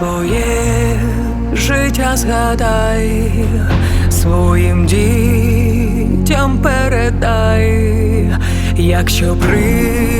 своє життя згадай, своїм дітям передай, якщо прийде